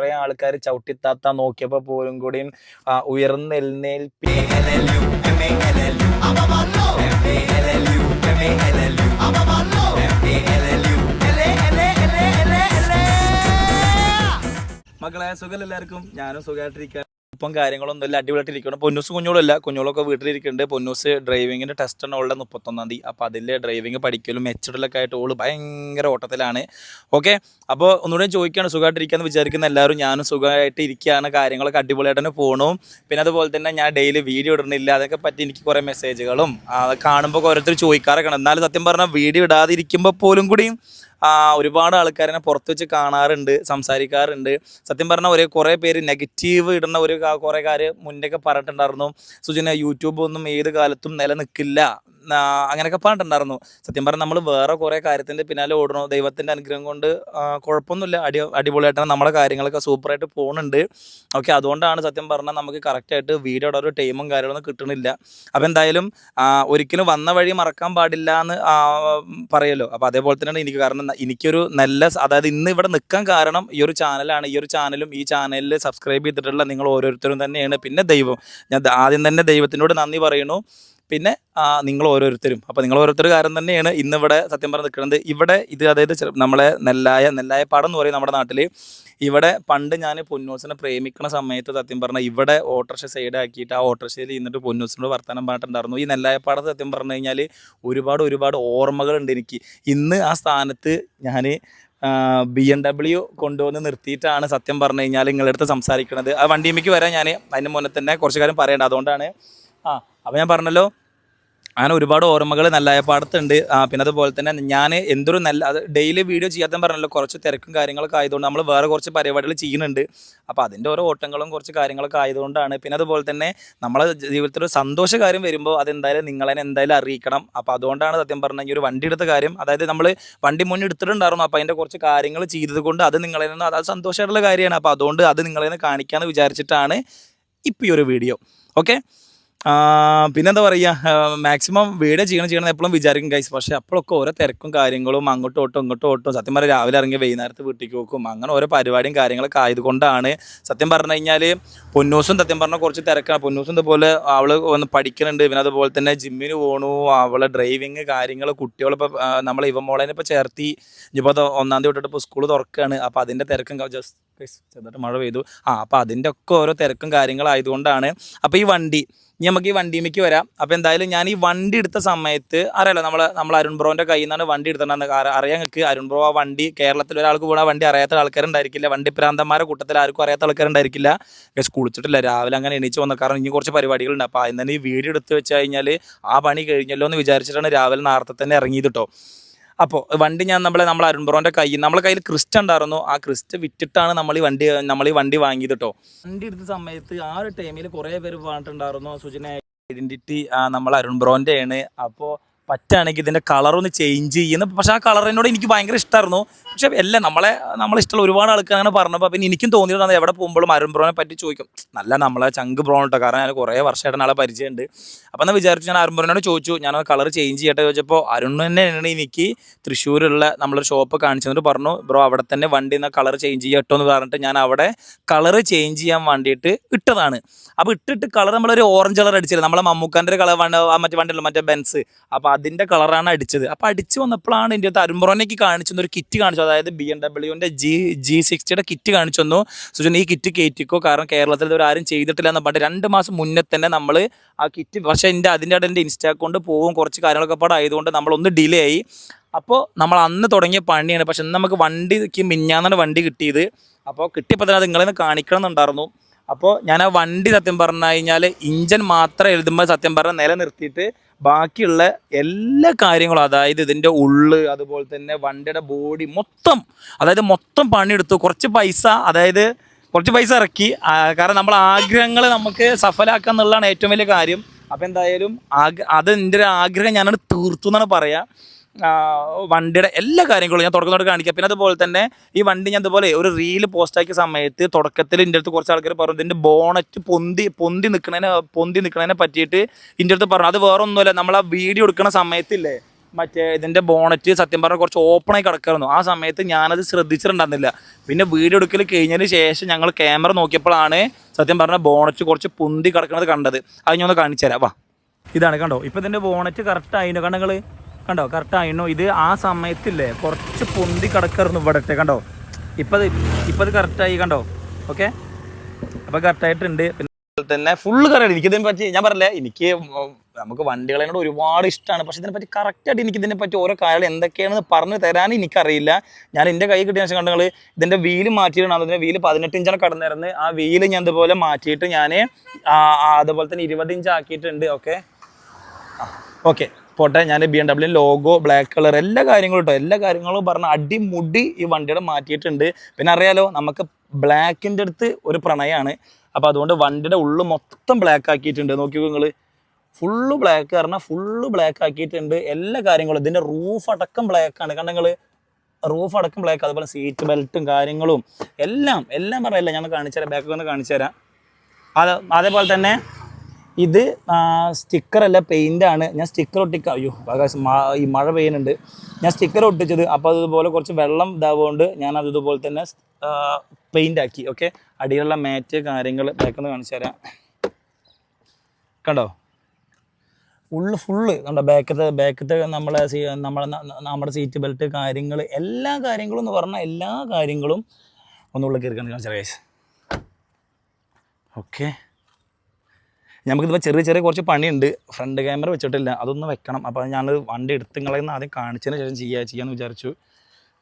കുറെ ആൾക്കാർ ചവിട്ടിത്താത്ത നോക്കിയപ്പോ പോലും കൂടിയും ഉയർന്നെഴുന്നേൽപ്പി മക്കളെ സുഖം എല്ലാവർക്കും? ഞാനും സുഖമായിട്ടിരിക്കുക ഇപ്പം കാര്യങ്ങളൊന്നും ഇല്ല. അടിപൊളിയായിട്ടിരിക്കണം പൊന്നൂസ് കുഞ്ഞോളല്ല കുഞ്ഞോളൊക്കെ വീട്ടിലിരിക്കുന്നുണ്ട്. പൊന്നൂസ് ഡ്രൈവിങ്ങിന്റെ ടെസ്റ്റ് ആണ് ഉള്ളത് മുപ്പത്തൊന്നാം തീയതി. അപ്പോൾ അതിൽ ഡ്രൈവിംഗ് പഠിക്കലും മെച്ചഡിലൊക്കെ ആയിട്ട് ഓൾ ഭയങ്കര ഓട്ടത്തിലാണ്. ഓക്കെ അപ്പോൾ ഒന്നുകൂടെ ചോദിക്കുകയാണ് സുഖമായിട്ടിരിക്കാന്ന് വിചാരിക്കുന്ന എല്ലാവരും ഞാനും സുഖമായിട്ട് ഇരിക്കുകയാണ് കാര്യങ്ങളൊക്കെ അടിപൊളിയായിട്ട് തന്നെ പോകണു പിന്നെ അതുപോലെ തന്നെ ഞാൻ ഡെയിലി വീഡിയോ ഇടുന്നില്ല. അതൊക്കെ പറ്റി എനിക്ക് കുറേ മെസ്സേജുകളും കാണുമ്പോൾ ഓരോരുത്തർ ചോദിക്കാറൊക്കെ എന്നാലും സത്യം പറഞ്ഞാൽ വീഡിയോ ഇടാതിരിക്കുമ്പോൾ പോലും കൂടിയും ആ, ഒരുപാട് ആൾക്കാരെ പുറത്ത് വെച്ച് കാണാറുണ്ട് സംസാരിക്കാറുണ്ട്. സത്യം പറഞ്ഞാൽ ഒരു കുറേ പേര് നെഗറ്റീവ് ഇടുന്ന ഒരു കുറേ കാര്യം മുന്നേക്കെ പറഞ്ഞിട്ടുണ്ടായിരുന്നു. സുജന യൂട്യൂബ് ഒന്നും ഏത് കാലത്തും നിലനിൽക്കില്ല. അങ്ങനെയൊക്കെ പറഞ്ഞിട്ടുണ്ടായിരുന്നു. സത്യം പറഞ്ഞാൽ നമ്മൾ വേറെ കുറേ കാര്യത്തിന്റെ പിന്നാലെ ഓടണോ ദൈവത്തിന്റെ അനുഗ്രഹം കൊണ്ട് കുഴപ്പമൊന്നുമില്ല. അടി അടിപൊളിയായിട്ടാണ് നമ്മുടെ കാര്യങ്ങളൊക്കെ സൂപ്പറായിട്ട് പോകുന്നുണ്ട്. ഓക്കെ അതുകൊണ്ടാണ് സത്യം പറഞ്ഞാൽ നമുക്ക് കറക്റ്റായിട്ട് വീഡിയോയുടെ ഒരു ടൈമും കാര്യങ്ങളൊന്നും കിട്ടണില്ല. അപ്പോൾ എന്തായാലും ഒരിക്കലും വന്ന വഴി മറക്കാൻ പാടില്ല എന്ന് പറയല്ലോ. അപ്പോൾ അതേപോലെ തന്നെയാണ് എനിക്ക് കാരണം എനിക്കൊരു നല്ല അതായത് ഇന്ന് ഇവിടെ നിൽക്കാൻ കാരണം ഈ ഒരു ചാനലാണ്. ഈ ഒരു ചാനലും ഈ ചാനലിൽ സബ്സ്ക്രൈബ് ചെയ്തിട്ടുള്ള നിങ്ങൾ ഓരോരുത്തരും തന്നെയാണ്. പിന്നെ ദൈവം. ഞാൻ ആദ്യം തന്നെ ദൈവത്തിനോട് നന്ദി പറയുന്നു. പിന്നെ നിങ്ങൾ ഓരോരുത്തരും. അപ്പോൾ നിങ്ങൾ ഓരോരുത്തർ കാരണം തന്നെയാണ് ഇന്ന് ഇവിടെ സത്യം പറഞ്ഞ് നിൽക്കുന്നത്. ഇവിടെ ഇത് അതായത് നമ്മളെ നെല്ലായ നെല്ലായ പാടം എന്ന് പറയും നമ്മുടെ നാട്ടിൽ ഇവിടെ പണ്ട് ഞാൻ പൊന്നൂസിനെ പ്രേമിക്കുന്ന സമയത്ത് സത്യം പറഞ്ഞാൽ ഇവിടെ ഓട്ടോറിക്ഷ സൈഡാക്കിയിട്ട് ആ ഓട്ടോറിക്ഷയിൽ ഇന്നിട്ട് പൊന്നൂസിനോട് വർത്തമാനം പറഞ്ഞിട്ടുണ്ടായിരുന്നു ഈ നെല്ലായപ്പാടത്ത് സത്യം പറഞ്ഞു കഴിഞ്ഞാൽ ഒരുപാട് ഒരുപാട് ഓർമ്മകളുണ്ട് എനിക്ക്. ഇന്ന് ആ സ്ഥാനത്ത് ഞാൻ ബി എം ഡബ്ല്യു കൊണ്ടുവന്ന് നിർത്തിയിട്ടാണ് സത്യം പറഞ്ഞു കഴിഞ്ഞാൽ നിങ്ങളുടെ സംസാരിക്കുന്നത് ആ വണ്ടിയമ്മയ്ക്ക് വരാൻ ഞാൻ അതിന് മുന്നേ തന്നെ കുറച്ച് കാര്യം പറയേണ്ട. അതുകൊണ്ടാണ് ആ അപ്പോൾ ഞാൻ പറഞ്ഞല്ലോ അങ്ങനെ ഒരുപാട് ഓർമ്മകൾ നല്ലായ പാടത്തുണ്ട്. പിന്നെ അതുപോലെ തന്നെ ഞാൻ എന്തൊരു നല്ല അത് ഡെയിലി വീഡിയോ ചെയ്യാത്ത പറഞ്ഞല്ലോ കുറച്ച് തിരക്കും കാര്യങ്ങളൊക്കെ ആയതുകൊണ്ട് നമ്മൾ വേറെ കുറച്ച് പരിപാടികൾ ചെയ്യുന്നുണ്ട്. അപ്പോൾ അതിന്റെ ഓരോ ഓട്ടങ്ങളും കുറച്ച് കാര്യങ്ങളൊക്കെ ആയതുകൊണ്ടാണ്. പിന്നെ അതുപോലെ തന്നെ നമ്മളെ ജീവിതത്തിൽ ഒരു സന്തോഷ കാര്യം വരുമ്പോൾ അതെന്തായാലും നിങ്ങളെ എന്തായാലും അറിയിക്കണം. അപ്പോൾ അതുകൊണ്ടാണ് സത്യം പറഞ്ഞാൽ ഈ ഒരു വണ്ടി എടുത്ത കാര്യം അതായത് നമ്മൾ വണ്ടി മുന്നേ എടുത്തിട്ടുണ്ടായിരുന്നു. അപ്പോൾ അതിന്റെ കുറച്ച് കാര്യങ്ങൾ ചെയ്തത് കൊണ്ട് അത് നിങ്ങളെ നിന്ന് അത് സന്തോഷമായിട്ടുള്ള കാര്യമാണ്. അപ്പോൾ അതുകൊണ്ട് അത് നിങ്ങളെ കാണിക്കാമെന്ന് വിചാരിച്ചിട്ടാണ് ഇപ്പോൾ ഈ ഒരു വീഡിയോ ഓക്കെ പിന്നെന്താ പറയുക മാക്സിമം വീഡിയോ ചെയ്യണം ചെയ്യണം എപ്പോഴും വിചാരിക്കും കൈസ് പക്ഷേ അപ്പോഴൊക്കെ ഓരോ തിരക്കും കാര്യങ്ങളും അങ്ങോട്ടും ഓട്ടും ഇങ്ങോട്ടും ഓട്ടും. സത്യം പറഞ്ഞാൽ രാവിലെ ഇറങ്ങി വൈകുന്നേരത്ത് വീട്ടിലേക്ക് വെക്കും അങ്ങനെ ഓരോ പരിപാടിയും കാര്യങ്ങളൊക്കെ ആയതുകൊണ്ടാണ്. സത്യം പറഞ്ഞു കഴിഞ്ഞാൽ പൊന്നൂസും സത്യം പറഞ്ഞാൽ കുറച്ച് തിരക്കാണ്. പൊന്നൂസും ഇതുപോലെ അവൾ വന്ന് പഠിക്കുന്നുണ്ട് പിന്നെ അതുപോലെ തന്നെ ജിമ്മിന് പോണു. അവളെ ഡ്രൈവിങ് കാര്യങ്ങൾ കുട്ടികളിപ്പോൾ നമ്മൾ ഇവ മോളേനെ ഇപ്പോൾ ചേർത്തി. ഇപ്പോൾ ഒന്നാം തീയതി തൊട്ടിട്ട് ഇപ്പോൾ സ്കൂൾ തുറക്കുകയാണ് അപ്പോൾ അതിന്റെ തിരക്കും ജസ്റ്റ് ചെറുതായിട്ട് മഴ പെയ്തു. ആ അപ്പോൾ അതിന്റെ ഒക്കെ ഓരോ തിരക്കും കാര്യങ്ങളായതുകൊണ്ടാണ് അപ്പോൾ ഈ വണ്ടി നമുക്ക് ഈ വണ്ടിമേക്ക് വരാം. അപ്പോൾ എന്തായാലും ഞാൻ ഈ വണ്ടി എടുത്ത സമയത്ത് അറിയാലോ നമ്മൾ നമ്മൾ അരുൺ ബ്രോന്റെ കയ്യിൽ നിന്നാണ് വണ്ടി എടുത്തിട്ടുണ്ടെന്ന് കാര- അറിയാൻ നിങ്ങൾക്ക് അരുൺ ബ്രോ ആ വണ്ടി കേരളത്തിൽ ഒരാൾക്ക് പോകണ വണ്ടി അറിയാത്ത ആൾക്കാരുണ്ടായിരിക്കില്ല. വണ്ടി പ്രാന്തന്മാരെ കൂട്ടത്തിൽ ആർക്കും അറിയാത്ത ആൾക്കാരുണ്ടായിരിക്കില്ല. കുളിച്ചിട്ടില്ല രാവിലെ അങ്ങനെ എണീച്ച് വന്ന കാരണം ഇനി കുറച്ച് പരിപാടികളുണ്ട്. അപ്പോൾ അതിന് തന്നെ ഈ വീഡിയോ എടുത്ത് വെച്ച് കഴിഞ്ഞാൽ ആ പണി കഴിഞ്ഞല്ലോ എന്ന് വിചാരിച്ചിട്ടാണ് രാവിലെ നേരത്തെ തന്നെ ഇറങ്ങിയത് കേട്ടോ അപ്പോൾ വണ്ടി ഞാൻ നമ്മളെ നമ്മൾ അരുൺ ബ്രോന്റെ കയ്യിൽ നമ്മളെ കയ്യിൽ ക്രിസ്റ്റ് ഉണ്ടായിരുന്നു. ആ ക്രിസ്റ്റ് വിറ്റിട്ടാണ് നമ്മൾ ഈ വണ്ടി നമ്മൾ ഈ വണ്ടി വാങ്ങിയത് കേട്ടോ വണ്ടി എടുത്ത സമയത്ത് ആ ഒരു ടൈമിൽ കുറേ പേര് പറഞ്ഞിട്ടുണ്ടായിരുന്നു സുജന ഐഡന്റിറ്റി നമ്മൾ അരുൺ ആണ് അപ്പോൾ പറ്റുകയാണെങ്കിൽ ഇതിന്റെ കളറൊന്ന് ചേഞ്ച് ചെയ്യുന്ന. പക്ഷേ ആ കളറിനോട് എനിക്ക് ഭയങ്കര ഇഷ്ടമായിരുന്നു പക്ഷേ എല്ലാം നമ്മളെ നമ്മളെ ഇഷ്ടമുള്ള ഒരുപാട് ആൾക്കാർ അങ്ങനെ പറഞ്ഞപ്പോൾ പിന്നെ എനിക്കും തോന്നിയത് എവിടെ പോകുമ്പോഴും അരുൺ ബ്രോനെ പറ്റി ചോദിക്കും. നല്ല നമ്മളെ ചങ്ക് ബ്രോൺ കേട്ടോ കാരണം ഞാൻ കുറേ വർഷമായിട്ട് ആളെ പരിചയമുണ്ട്. അപ്പോൾ എന്നാൽ വിചാരിച്ചു ഞാൻ അരുൺ ബ്രോനോട് ചോദിച്ചു ഞാൻ കളർ ചേഞ്ച് ചെയ്യട്ടെ? ചോദിച്ചപ്പോൾ അരുൺ തന്നെയാണ് എനിക്ക് തൃശ്ശൂരുള്ള നമ്മളൊരു ഷോപ്പ് കാണിച്ചു തന്നിട്ട് പറഞ്ഞു ബ്രോ അവിടെ തന്നെ വണ്ടി എന്നാൽ കളർ ചേഞ്ച് ചെയ്യട്ടോ എന്ന് പറഞ്ഞിട്ട് ഞാൻ അവിടെ കളർ ചേഞ്ച് ചെയ്യാൻ വേണ്ടിയിട്ട് ഇട്ടതാണ്. അപ്പോൾ ഇട്ടിട്ട് കളർ നമ്മളൊരു ഓറഞ്ച് കളർ അടിച്ചില്ല? നമ്മളെ മമ്മൂക്കാന്റെ ഒരു കളർ മറ്റേ വണ്ടിയല്ലോ? മറ്റേ ബെൻസ് അപ്പോൾ അതിന്റെ കളറാണ് അടിച്ചത്. അപ്പോൾ അടിച്ച് വന്നപ്പോഴാണ് ഇന്ത്യ അടുത്ത് അരുംബ്രോനേക്ക് കാണിച്ചു ഒരു കിറ്റ് കാണിച്ചു. അതായത് ബി എം ഡബ്ല്യുവിന്റെ ജി ജി സിക്സ്റ്റിയുടെ കിറ്റ് കാണിച്ചു തന്നു. സുജൻ ഈ കിറ്റ് കയറ്റിക്കോ കാരണം കേരളത്തിൽ ഇതുവരെ ആരും ചെയ്തിട്ടില്ല എന്ന് പറഞ്ഞിട്ട് രണ്ട് മാസം മുന്നേ തന്നെ നമ്മൾ ആ കിറ്റ് പക്ഷേ എന്റെ അതിന്റെ ഇടയിൽ എന്റെ ഇൻസ്റ്റാ അക്കൗണ്ട് പോകും കുറച്ച് കാര്യങ്ങളൊക്കെ പാടെ ആയതുകൊണ്ട് നമ്മളൊന്ന് ഡിലേ ആയി. അപ്പോൾ നമ്മൾ അന്ന് തുടങ്ങിയ പണിയാണ്. പക്ഷെ ഇന്ന് നമുക്ക് വണ്ടിക്ക് മിഞ്ഞാന്നാണ് വണ്ടി കിട്ടിയത്. അപ്പോൾ കിട്ടിയപ്പോൾ തന്നെ അത് നിങ്ങളെ കാണിക്കണം എന്നുണ്ടായിരുന്നു. അപ്പോൾ ഞാൻ ആ വണ്ടി സത്യം പറഞ്ഞു കഴിഞ്ഞാൽ ഇഞ്ചൻ മാത്രം എഴുതുമ്പോൾ സത്യം പറഞ്ഞാൽ നിലനിർത്തിയിട്ട് ബാക്കിയുള്ള എല്ലാ കാര്യങ്ങളും അതായത് ഇതിന്റെ ഉള്ള് അതുപോലെ തന്നെ വണ്ടിയുടെ ബോഡി മൊത്തം അതായത് മൊത്തം പണിയെടുത്തു. കുറച്ച് പൈസ അതായത് കുറച്ച് പൈസ ഇറക്കി. കാരണം നമ്മൾ ആഗ്രഹങ്ങൾ നമുക്ക് സഫലാക്കുക എന്നുള്ളതാണ് ഏറ്റവും വലിയ കാര്യം. അപ്പോൾ എന്തായാലും ആഗ്ര അത് എന്റെ ഒരു ആഗ്രഹം ഞാനത് തീർത്തു എന്നാണ് പറയാം. ആ, വണ്ടിയുടെ എല്ലാ കാര്യങ്ങളും ഞാൻ തുടക്കം കാണിക്കാം. പിന്നെ അതുപോലെ തന്നെ ഈ വണ്ടി ഞാൻ അതുപോലെ ഒരു റീൽ പോസ്റ്റാക്കിയ സമയത്ത് തുടക്കത്തിൽ എന്റെ അടുത്ത് കുറച്ച് ആൾക്കാർ പറഞ്ഞു ഇതിന്റെ ബോണറ്റ് പൊന്തി പൊന്തി നിൽക്കണതിനെ പൊന്തി നിൽക്കണതിനെ പറ്റിയിട്ട് എന്റെ അടുത്ത് പറഞ്ഞു. അത് വേറെ ഒന്നുമല്ല നമ്മൾ ആ വീഡിയോ എടുക്കുന്ന സമയത്തില്ലേ മറ്റേ ഇതിന്റെ ബോണറ്റ് സത്യം പറഞ്ഞാൽ കുറച്ച് ഓപ്പണായി കിടക്കായിരുന്നു. ആ സമയത്ത് ഞാനത് ശ്രദ്ധിച്ചിട്ടുണ്ടായിരുന്നില്ല. പിന്നെ വീഡിയോ എടുക്കൽ കഴിഞ്ഞതിന് ശേഷം ഞങ്ങൾ ക്യാമറ നോക്കിയപ്പോഴാണ് സത്യം പറഞ്ഞാൽ ബോണറ്റ് കുറച്ച് പൊന്തി കിടക്കുന്നത് കണ്ടത്. അത് ഞാൻ ഒന്ന് കാണിച്ചു തരാം വാ. ഇതാണ് കണ്ടോ? ഇപ്പം ഇതിന്റെ ബോണറ്റ് കറക്റ്റ് ആയിരുന്നു കണ്ടോ നിങ്ങൾ കണ്ടോ? കറക്റ്റ് ആയിരുന്നു ഇത് ആ സമയത്തില്ലേ? കുറച്ച് പൊന്തി കിടക്കായിരുന്നു ഇവിടത്തെ കണ്ടോ? ഇപ്പത് ഇപ്പത് കറക്റ്റായി കണ്ടോ? ഓക്കെ അപ്പോൾ കറക്റ്റായിട്ടുണ്ട് തന്നെ ഫുള്ള് കറിയാണ് എനിക്കിതിനെ പറ്റി ഞാൻ പറഞ്ഞില്ലേ? എനിക്ക് നമുക്ക് വണ്ടികളോട് ഒരുപാട് ഇഷ്ടമാണ് പക്ഷെ ഇതിനെ പറ്റി കറക്റ്റായിട്ട് എനിക്ക് ഇതിനെ പറ്റി ഓരോ കാര്യങ്ങൾ എന്തൊക്കെയാണെന്ന് പറഞ്ഞു തരാൻ എനിക്കറിയില്ല. ഞാൻ എന്റെ കൈ കിട്ടിയ ശേഷം കണ്ടങ്ങൾ ഇതിന്റെ വീൽ മാറ്റിയിട്ടാണ് അതിന്റെ വീൽ പതിനെട്ട് ഇഞ്ചാണ് കടന്നിരുന്നത് ആ വീൽ ഞാൻ ഇതുപോലെ മാറ്റിയിട്ട് ഞാൻ അതുപോലെ തന്നെ ഇരുപത് ഇഞ്ച് ആക്കിയിട്ടുണ്ട്. ഓക്കെ ഓക്കെ പോട്ടെ ഞാൻ B M W logo black colour എല്ലാ കാര്യങ്ങളും കേട്ടോ എല്ലാ കാര്യങ്ങളും പറഞ്ഞ അടിമുടി ഈ വണ്ടിയുടെ മാറ്റിയിട്ടുണ്ട്. പിന്നെ അറിയാലോ നമുക്ക് ബ്ലാക്കിന്റെ അടുത്ത് ഒരു പ്രണയമാണ് അപ്പോൾ അതുകൊണ്ട് വണ്ടിയുടെ ഉള്ളു മൊത്തം ബ്ലാക്ക് ആക്കിയിട്ടുണ്ട്. നോക്കിയോ നിങ്ങൾ ഫുള്ള് ബ്ലാക്ക് പറഞ്ഞാൽ ഫുള്ള് ബ്ലാക്ക് ആക്കിയിട്ടുണ്ട്. എല്ലാ കാര്യങ്ങളും. ഇതിന്റെ റൂഫ് അടക്കം ബ്ലാക്കാണ് കാരണം നിങ്ങൾ റൂഫ് അടക്കം ബ്ലാക്ക് അതുപോലെ സീറ്റ് ബെൽറ്റും കാര്യങ്ങളും. എല്ലാം എല്ലാം പറയല്ല ഞാൻ കാണിച്ചു തരാം ബാക്കൊക്കെ ഒന്ന് കാണിച്ചു തരാം അത് അതേപോലെ തന്നെ ഇത് സ്റ്റിക്കർ അല്ല പെയിന്റ് ആണ്. ഞാൻ സ്റ്റിക്കർ ഒട്ടിക്കാം അയ്യോ ആകാശം ഈ മഴ പെയ്യുന്നുണ്ട്. ഞാൻ സ്റ്റിക്കർ ഒട്ടിച്ചത് അപ്പോൾ അതുപോലെ കുറച്ച് വെള്ളം ഇതാവുകൊണ്ട് ഞാൻ അത് ഇതുപോലെ തന്നെ പെയിന്റ് ആക്കി ഓക്കെ അടിയിലുള്ള മാറ്റ് കാര്യങ്ങൾ ബാക്കൊന്ന് കാണിച്ചു തരാം. കണ്ടോ? ഉള്ളു ഫുള്ള് നമ്മുടെ ബാക്കത്തെ ബാക്കത്തെ നമ്മളെ നമ്മളെ നമ്മുടെ സീറ്റ് ബെൽറ്റ് കാര്യങ്ങൾ എല്ലാ കാര്യങ്ങളും എന്ന് പറഞ്ഞാൽ എല്ലാ കാര്യങ്ങളും ഒന്നുള്ളിൽ കയറി കാണിച്ചു ഗൈസ് ഓക്കെ നമുക്കിതിപ്പോൾ ചെറിയ ചെറിയ കുറച്ച് പണിയുണ്ട്. ഫ്രണ്ട് ക്യാമറ വെച്ചിട്ടില്ല. അതൊന്ന് വെക്കണം. അപ്പോൾ ഞാൻ വണ്ടി എടുത്ത് നിങ്ങളെ ആദ്യം കാണിച്ചതിന് ശേഷം ചെയ്യാ ചെയ്യാമെന്ന് വിചാരിച്ചു.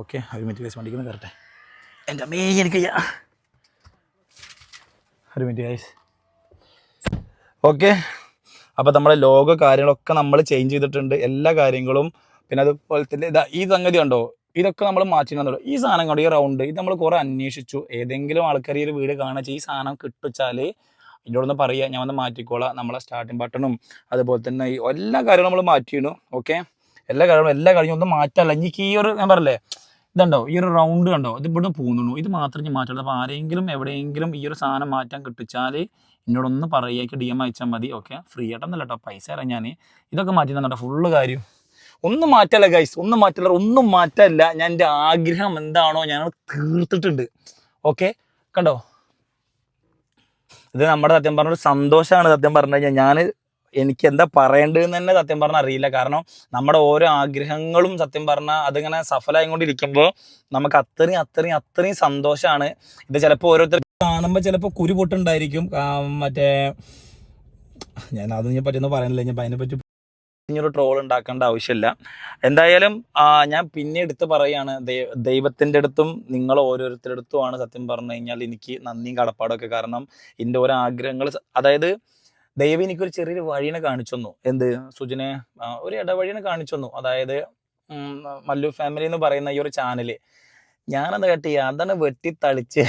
ഓക്കെ ഒരു മിനിറ്റ് ഗൈസ് വണ്ടിക്ക് കയറട്ടെ എന്റെ അമ്മേ എനിക്ക്. ഒരു മിനിറ്റ് ഗൈസ് ഓക്കെ അപ്പോൾ നമ്മുടെ ലോഗോ കാര്യങ്ങളൊക്കെ നമ്മൾ ചേഞ്ച് ചെയ്തിട്ടുണ്ട്. എല്ലാ കാര്യങ്ങളും. പിന്നെ അതുപോലെ തന്നെ ഇതാ ഈ സംഗതി ഉണ്ടോ ഇതൊക്കെ നമ്മൾ മാറ്റിയിട്ടുണ്ടോ. ഈ സാധനം കണ്ടോ? ഈ റൗണ്ട് ഇത് നമ്മൾ കുറേ അന്വേഷിച്ചു. ഏതെങ്കിലും ആൾക്കാർ ഈ ഒരു വീട് കാണിച്ച് ഈ സാധനം കിട്ടുവെച്ചാൽ ഇതിനോടൊന്ന് പറയുക ഞാൻ വന്ന് മാറ്റിക്കോളാം. നമ്മളെ സ്റ്റാർട്ടിംഗ് ബട്ടണും അതുപോലെ തന്നെ ഈ എല്ലാ കാര്യങ്ങളും നമ്മൾ മാറ്റിയിടും ഓക്കെ എല്ലാ കാര്യങ്ങളും എല്ലാ കാര്യങ്ങളും ഒന്നും മാറ്റല്ല എനിക്ക് ഈ ഒരു ഞാൻ പറയല്ലേ ഇതുണ്ടോ? ഈ ഒരു റൗണ്ട് കണ്ടോ? ഇത് ഇവിടുന്ന് പോകുന്നുള്ളൂ. ഇത് മാത്രം ഞാൻ മാറ്റുള്ളൂ അപ്പോൾ ആരെങ്കിലും എവിടെയെങ്കിലും ഈ ഒരു സാധനം മാറ്റാൻ കിട്ടിച്ചാൽ എന്നോടൊന്ന് പറയുക ഡി എം അയച്ചാൽ മതി ഓക്കെ ഫ്രീ ആയിട്ടൊന്നല്ല കേട്ടോ പൈസ തരാം ഞാൻ ഇതൊക്കെ മാറ്റി തന്നോ ഫുള്ള് കാര്യം. ഒന്നും മാറ്റല്ല ഗൈസ് ഒന്നും മാറ്റില്ല ഒന്നും മാറ്റല്ല. ഞാൻ എന്റെ ആഗ്രഹം എന്താണോ ഞാൻ തീർത്തിട്ടുണ്ട്. ഓക്കെ കണ്ടോ? ഇത് നമ്മുടെ സത്യം പറഞ്ഞ ഒരു സന്തോഷമാണ് സത്യം പറഞ്ഞു കഴിഞ്ഞാൽ ഞാൻ എനിക്ക് എന്താ പറയേണ്ടതെന്ന് തന്നെ സത്യം പറഞ്ഞാൽ അറിയില്ല. കാരണം നമ്മുടെ ഓരോ ആഗ്രഹങ്ങളും സത്യം പറഞ്ഞാൽ അതിങ്ങനെ സഫലമായിക്കൊണ്ടിരിക്കുമ്പോൾ നമുക്ക് അത്രയും അത്രയും അത്രയും സന്തോഷമാണ് ഇത് ചിലപ്പോൾ ഓരോരുത്തർ കാണുമ്പോൾ ചിലപ്പോൾ കുരു പൊട്ടുണ്ടായിരിക്കും. മറ്റേ ഞാൻ അതിനെ പറ്റിയൊന്നും പറയാനില്ല ഞാൻ അതിനെ പറ്റി ഇനിയൊരു ട്രോൾ ഉണ്ടാക്കേണ്ട ആവശ്യമില്ല. എന്തായാലും ഞാൻ പിന്നെ എടുത്ത് പറയുകയാണ് ദൈവത്തിന്റെ അടുത്തും നിങ്ങൾ ഓരോരുത്തരുടെ അടുത്തുമാണ് സത്യം പറഞ്ഞു കഴിഞ്ഞാൽ എനിക്ക് നന്ദിയും കടപ്പാടൊക്കെ കാരണം എന്റെ ഓരോ ആഗ്രഹങ്ങൾ അതായത് ദൈവം എനിക്കൊരു ചെറിയൊരു വഴിനെ കാണിച്ചു തന്നു. എന്ത്? സുജനെ ഒരു ഇടവഴിനെ കാണിച്ചു തന്നു. അതായത് മല്ലു ഫാമിലി എന്ന് പറയുന്ന ഈ ഒരു ചാനൽ ഞാനെന്താ കേട്ടി അതാണ് വെട്ടി തളിച്ച്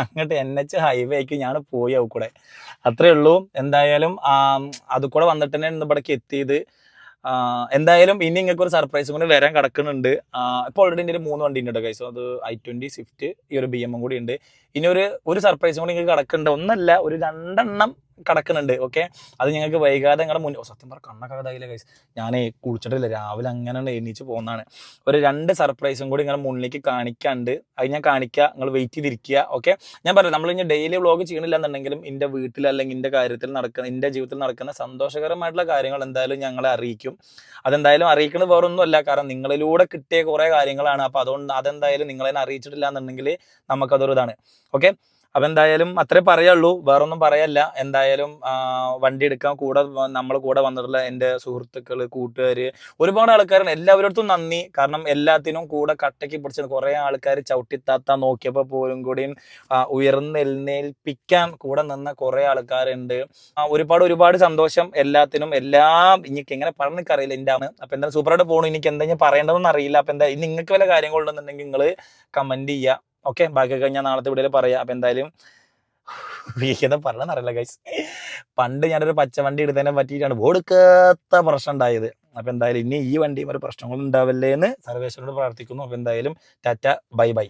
അങ്ങോട്ട് എൻ എച്ച് ഹൈവേക്ക് ഞാൻ പോയി അവ കൂടെ അത്രേ ഉള്ളൂ. എന്തായാലും അത് കൂടെ വന്നിട്ട് തന്നെ ഇന്ന് ഇവിടേക്ക് എത്തിയത് എന്തായാലും ഇനി നിങ്ങൾക്ക് ഒരു സർപ്രൈസും കൂടി വരാൻ കിടക്കുന്നുണ്ട്. ഇപ്പോൾ ഓൾറെഡി എന്റെ മൂന്ന് വണ്ടി ഉണ്ട് കൈസോ അത് ഐ ട്വന്റി സ്വിഫ്റ്റ് ഈ ഒരു ബി എമ്മും കൂടി ഉണ്ട്. ഇനി ഒരു ഒരു സർപ്രൈസും കൂടി നിങ്ങൾക്ക് കിടക്കുന്നുണ്ട്. ഒന്നല്ല ഒരു രണ്ടെണ്ണം കിടക്കുന്നുണ്ട് ഓക്കെ അത് ഞങ്ങൾക്ക് വൈകാതെ ഞങ്ങളുടെ മുന്നിൽ സത്യം പറഞ്ഞാൽ കണ്ണൊക്കെ ഇതായില്ല കൈസ് ഞാൻ കുളിച്ചിട്ടില്ല രാവിലെ അങ്ങനെ എണീച്ച് പോകുന്നതാണ്. ഒരു രണ്ട് സർപ്രൈസും കൂടി നിങ്ങളുടെ മുന്നിലേക്ക് കാണിക്കാണ്ട് അത് ഞാൻ കാണിക്കുക നിങ്ങൾ വെയിറ്റ് ചെയ്തിരിക്കുക ഓക്കെ ഞാൻ പറയാം നമ്മൾ ഇനി ഡെയിലി വ്ളോഗ് ചെയ്യണില്ല എന്നുണ്ടെങ്കിലും എന്റെ വീട്ടിൽ അല്ലെങ്കിൽ എന്റെ കാര്യത്തിൽ നടക്കുന്ന എന്റെ ജീവിതത്തിൽ നടക്കുന്ന സന്തോഷകരമായിട്ടുള്ള കാര്യങ്ങൾ എന്തായാലും ഞങ്ങളെ അറിയിക്കും. അതെന്തായാലും അറിയിക്കുന്നത് വേറൊന്നും അല്ല കാരണം നിങ്ങളിലൂടെ കിട്ടിയ കുറേ കാര്യങ്ങളാണ്. അപ്പോൾ അതുകൊണ്ട് അതെന്തായാലും നിങ്ങളെ അറിയിച്ചിട്ടില്ല എന്നുണ്ടെങ്കിൽ നമുക്കതൊരു ഇതാണ് ഓക്കെ അപ്പം എന്തായാലും അത്രേ പറയുള്ളൂ. വേറൊന്നും പറയല്ല. എന്തായാലും വണ്ടി എടുക്കാൻ കൂടെ നമ്മൾ കൂടെ വന്നിട്ടുള്ള എന്റെ സുഹൃത്തുക്കൾ കൂട്ടുകാർ ഒരുപാട് ആൾക്കാരാണ് എല്ലാവരോടത്തും നന്ദി. കാരണം എല്ലാത്തിനും കൂടെ കട്ടയ്ക്ക് പിടിച്ചത് കുറേ ആൾക്കാർ ചവിട്ടിത്താത്ത നോക്കിയപ്പോൾ പോലും കൂടിയും ഉയർന്നെൽനേൽപ്പിക്കാൻ കൂടെ നിന്ന കുറേ ആൾക്കാരുണ്ട്. ഒരുപാട് ഒരുപാട് സന്തോഷം എല്ലാത്തിനും. എല്ലാം ഇനിക്ക് എങ്ങനെ പറഞ്ഞിക്കറിയില്ല എന്റെ ആണ് അപ്പം എന്താ സൂപ്പറായിട്ട് പോകണം ഇനിക്ക് എന്താ ഞാൻ പറയേണ്ടതെന്ന് അറിയില്ല. അപ്പം എന്താ നിങ്ങൾക്ക് വല്ല കാര്യങ്ങളുണ്ടെന്നുണ്ടെങ്കിൽ നിങ്ങൾ കമന്റ് ചെയ്യുക ഓക്കെ ബാക്കിയൊക്കെ ഞാൻ നാളത്തെ വീഡിയോയിൽ പറയാം. അപ്പം എന്തായാലും വീക്കെന്ന് അറിയില്ല ഗൈസ് പണ്ട് ഞാനൊരു പച്ച വണ്ടി എടുത്തതിനെ പറ്റിയിട്ടാണ് ഓടുക്കാത്ത പ്രശ്നം ഉണ്ടായത്. അപ്പം എന്തായാലും ഇനി ഈ വണ്ടിയും ഒരു പ്രശ്നങ്ങളും ഉണ്ടാവില്ലേ എന്ന് സർവേശ്വരോട് പ്രാർത്ഥിക്കുന്നു. അപ്പം എന്തായാലും ടാറ്റ ബൈ ബൈ.